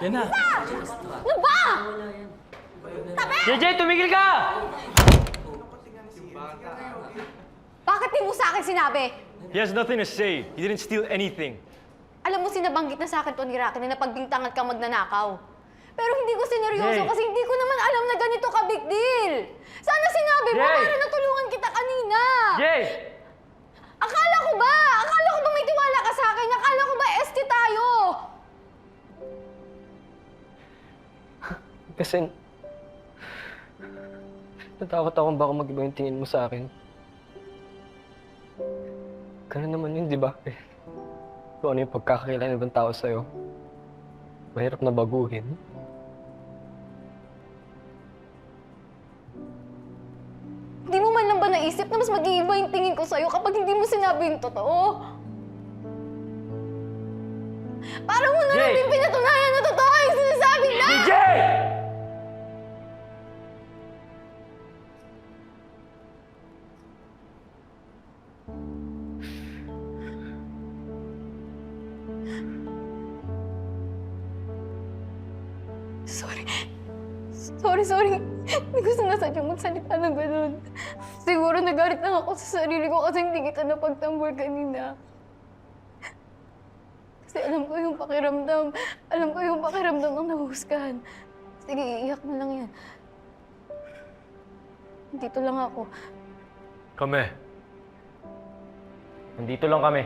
Yan na. Ano ba? JJ, tumigil ka! Bakit di mo sa akin sinabi? He has nothing to say. He didn't steal anything. Alam mo, sinabanggit na sa akin to ni Rocky na napagbintangan kang magnanakaw. Pero hindi ko sineryoso Jay! kasi hindi ko naman alam na ganito ka big deal. Kasi... Natakot akong baka mag-iba yung tingin mo sa akin. Ganun naman yun, di ba? Eh, kung ano yung pagkakakilala ng ibang tao sa'yo, mahirap na baguhin. Hindi mo man lang ba naisip na mas mag-iiba yung tingin ko sa'yo kapag hindi mo sinabi yung totoo? Parang mo na lang Jay! din pinatunayan na totoo Sorry. Sorry, sorry. Hindi ko sinasadyang magsalita ng ganun. Siguro nagalit lang ako sa sarili ko kasi hindi kita napagtambol kanina. Kasi alam ko yung pakiramdam. Alam ko yung pakiramdam ng nahusgahan. Sige, iiyak mo lang yan. Dito lang ako. Kami. Nandito lang kami.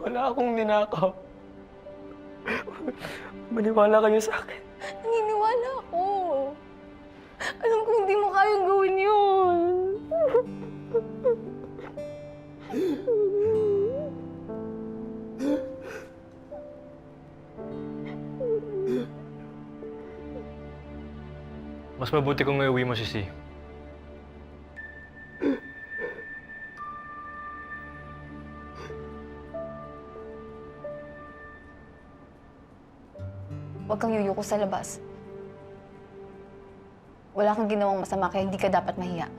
Wala akong ninakaw. Maniwala kayo sa akin. Naniniwala ako. Alam ko hindi mo kayang gawin yun. Mas mabuti kung iuwi mo si Si. Huwag kang yuyuko sa labas. Wala kang ginawang masama kaya hindi ka dapat mahiya.